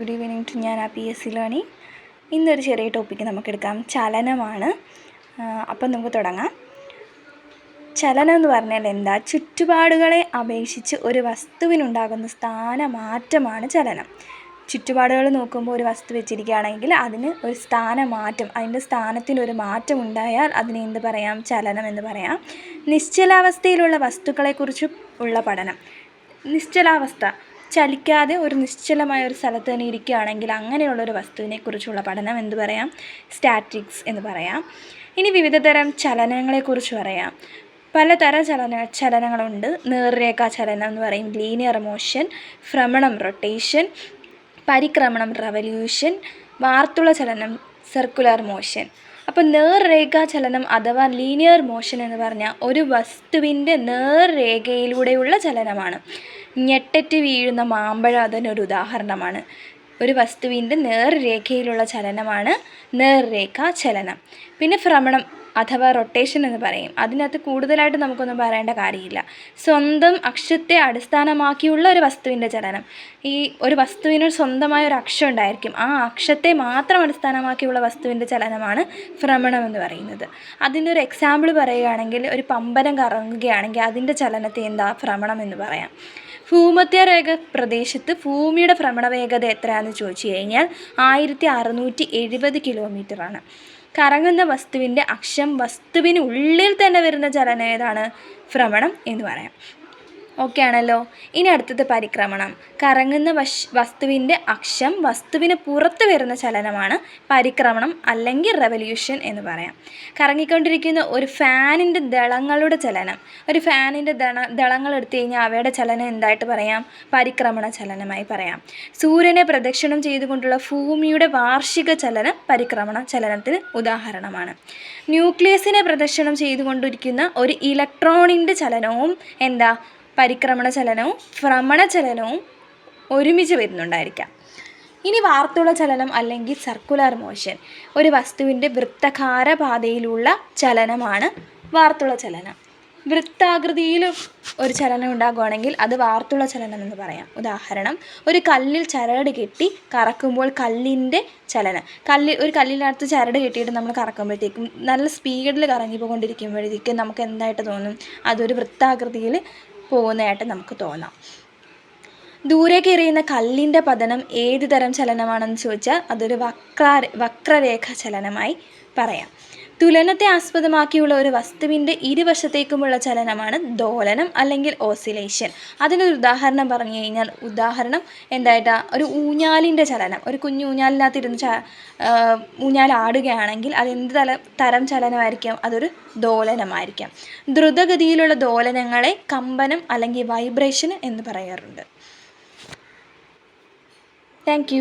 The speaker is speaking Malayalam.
ഗുഡ് ഈവനിങ് ടു ഞാൻ ആ പി എസ് സി ലേണിംഗ് ഇന്നൊരു ചെറിയ ടോപ്പിക്ക് നമുക്കെടുക്കാം. ചലനമാണ്. അപ്പം നമുക്ക് തുടങ്ങാം. ചലനം എന്ന് പറഞ്ഞാൽ എന്താ? ചുറ്റുപാടുകളെ അപേക്ഷിച്ച് ഒരു വസ്തുവിനുണ്ടാകുന്ന സ്ഥാനമാറ്റമാണ് ചലനം. ചുറ്റുപാടുകൾ നോക്കുമ്പോൾ ഒരു വസ്തു വെച്ചിരിക്കുകയാണെങ്കിൽ അതിന് ഒരു സ്ഥാനമാറ്റം അതിന്റെ സ്ഥാനത്തിനൊരു മാറ്റം ഉണ്ടായാൽ അതിനെ എന്ത് പറയാം? ചലനം എന്ന് പറയാം. നിശ്ചലാവസ്ഥയിലുള്ള വസ്തുക്കളെക്കുറിച്ച് ഉള്ള പഠനം. നിശ്ചലാവസ്ഥ. ചലിക്കാതെ ഒരു നിശ്ചലമായ ഒരു സ്ഥലത്ത് തന്നെ ഇരിക്കുകയാണെങ്കിൽ അങ്ങനെയുള്ളൊരു വസ്തുവിനെക്കുറിച്ചുള്ള പഠനം എന്ത് പറയാം? സ്റ്റാറ്റിക്സ് എന്ന് പറയാം. ഇനി വിവിധ തരം ചലനങ്ങളെക്കുറിച്ച് പറയാം. പലതരം ചലന ചലനങ്ങളുണ്ട്. നേർരേഖാ ചലനം എന്ന് പറയും. ലീനിയർ മോഷൻ ഭ്രമണം റൊട്ടേഷൻ പരിക്രമണം റവല്യൂഷൻ വാർത്തുള ചലനം സർക്കുലർ മോഷൻ. അപ്പോൾ നേർരേഖാ ചലനം അഥവാ ലീനിയർ മോഷൻ എന്ന് പറഞ്ഞാൽ ഒരു വസ്തുവിന്റെ നേർരേഖയിലൂടെയുള്ള ചലനമാണ്. ഞെട്ടറ്റ് വീഴുന്ന മാമ്പഴം അതിനൊരു ഉദാഹരണമാണ്. ഒരു വസ്തുവിന്റെ നേർരേഖയിലുള്ള ചലനമാണ് നേർരേഖ ചലനം. പിന്നെ ഭ്രമണം അഥവാ റൊട്ടേഷൻ എന്ന് പറയും. അതിനകത്ത് കൂടുതലായിട്ട് നമുക്കൊന്നും പറയേണ്ട കാര്യമില്ല. സ്വന്തം അക്ഷത്തെ അടിസ്ഥാനമാക്കിയുള്ള ഒരു വസ്തുവിന്റെ ചലനം. ഈ ഒരു വസ്തുവിന് സ്വന്തമായ ഒരു അക്ഷം ഉണ്ടായിരിക്കും. ആ അക്ഷത്തെ മാത്രം അടിസ്ഥാനമാക്കിയുള്ള വസ്തുവിന്റെ ചലനമാണ് ഭ്രമണം എന്ന് പറയുന്നത്. അതിന്റെ ഒരു എക്സാമ്പിൾ പറയുകയാണെങ്കിൽ ഒരു പമ്പരം കറങ്ങുകയാണെങ്കിൽ അതിന്റെ ചലനത്തെ എന്താ? ഭ്രമണം എന്ന് പറയാം. ഭൂമധ്യരേഖ പ്രദേശത്ത് ഭൂമിയുടെ ഭ്രമണവേഗത എത്രയാണെന്ന് ചോദിച്ചു കഴിഞ്ഞാൽ ആയിരത്തി അറുന്നൂറ്റി എഴുപത് കിലോമീറ്ററാണ്. കറങ്ങുന്ന വസ്തുവിന്റെ അക്ഷം വസ്തുവിന് ഉള്ളിൽ തന്നെ വരുന്ന ചലനം ഏതാണ്? ഭ്രമണം എന്ന് പറയാം. ഓക്കെ ആണല്ലോ ഇനി അടുത്തത് പരിക്രമണം. കറങ്ങുന്ന വശ് വസ്തുവിന്റെ അക്ഷം വസ്തുവിന് പുറത്ത് വരുന്ന ചലനമാണ് പരിക്രമണം അല്ലെങ്കിൽ റെവല്യൂഷൻ എന്ന് പറയാം. കറങ്ങിക്കൊണ്ടിരിക്കുന്ന ഒരു ഫാനിന്റെ ദളങ്ങളുടെ ചലനം. ഒരു ഫാനിന്റെ ദള ദളങ്ങൾ എടുത്തു കഴിഞ്ഞാൽ അവയുടെ ചലനം എന്തായിട്ട് പറയാം? പരിക്രമണ ചലനമായി പറയാം. സൂര്യനെ പ്രദക്ഷിണം ചെയ്തുകൊണ്ടുള്ള ഭൂമിയുടെ വാർഷിക ചലനം പരിക്രമണ ചലനത്തിന് ഉദാഹരണമാണ്. ന്യൂക്ലിയസിനെ പ്രദക്ഷിണം ചെയ്തുകൊണ്ടിരിക്കുന്ന ഒരു ഇലക്ട്രോണിന്റെ ചലനവും എന്താ? പരിക്രമണ ചലനവും ഭ്രമണ ചലനവും ഒരുമിച്ച് വരുന്നുണ്ടായിരിക്കാം. ഇനി വാർത്തുള ചലനം അല്ലെങ്കിൽ സർക്കുലർ മോഷൻ ഒരു വസ്തുവിന്റെ വൃത്തകാര പാതയിലുള്ള ചലനമാണ് വാർത്തുള ചലനം. വൃത്താകൃതിയിൽ ഒരു ചലനം ഉണ്ടാകുകയാണെങ്കിൽ അത് വാർത്തുള്ള ചലനം എന്ന് പറയാം. ഉദാഹരണം ഒരു കല്ലിൽ ചരട് കെട്ടി കറക്കുമ്പോൾ കല്ലിന്റെ ചലനം. കല്ലിൽ ഒരു കല്ലിനകത്ത് ചരട് കെട്ടിയിട്ട് നമ്മൾ കറക്കുമ്പോഴത്തേക്കും നല്ല സ്പീഡിൽ കറങ്ങിപ്പോയിക്കൊണ്ടിരിക്കുമ്പോഴത്തേക്കും നമുക്ക് എന്തായിട്ട് തോന്നും? അതൊരു വൃത്താകൃതിയിൽ പോകുന്നതായിട്ട് നമുക്ക് തോന്നാം. ദൂരേക്ക് എറിയുന്ന കല്ലിന്റെ പതനം ഏത് തരം ചലനമാണെന്ന് ചോദിച്ചാൽ അതൊരു വക്ര വക്രരേഖ ചലനമായി പറയാം. തുലനത്തെ ആസ്പദമാക്കിയുള്ള ഒരു വസ്തുവിന്റെ ഇരുവശത്തേക്കുമുള്ള ചലനമാണ് ദോലനം അല്ലെങ്കിൽ ഓസിലേഷൻ. അതിനൊരു ഉദാഹരണം പറഞ്ഞു കഴിഞ്ഞാൽ ഉദാഹരണം എന്തായിട്ടാ? ഒരു ഊഞ്ഞാലിന്റെ ചലനം. ഒരു കുഞ്ഞു ഊഞ്ഞാലിനകത്തിരുന്ന് ച ഊഞ്ഞാൽ അതെന്ത് തല തരം ചലനമായിരിക്കാം? അതൊരു ദോലനമായിരിക്കാം. ദ്രുതഗതിയിലുള്ള ദോലനങ്ങളെ കമ്പനം അല്ലെങ്കിൽ വൈബ്രേഷൻ എന്ന് പറയാറുണ്ട്. താങ്ക്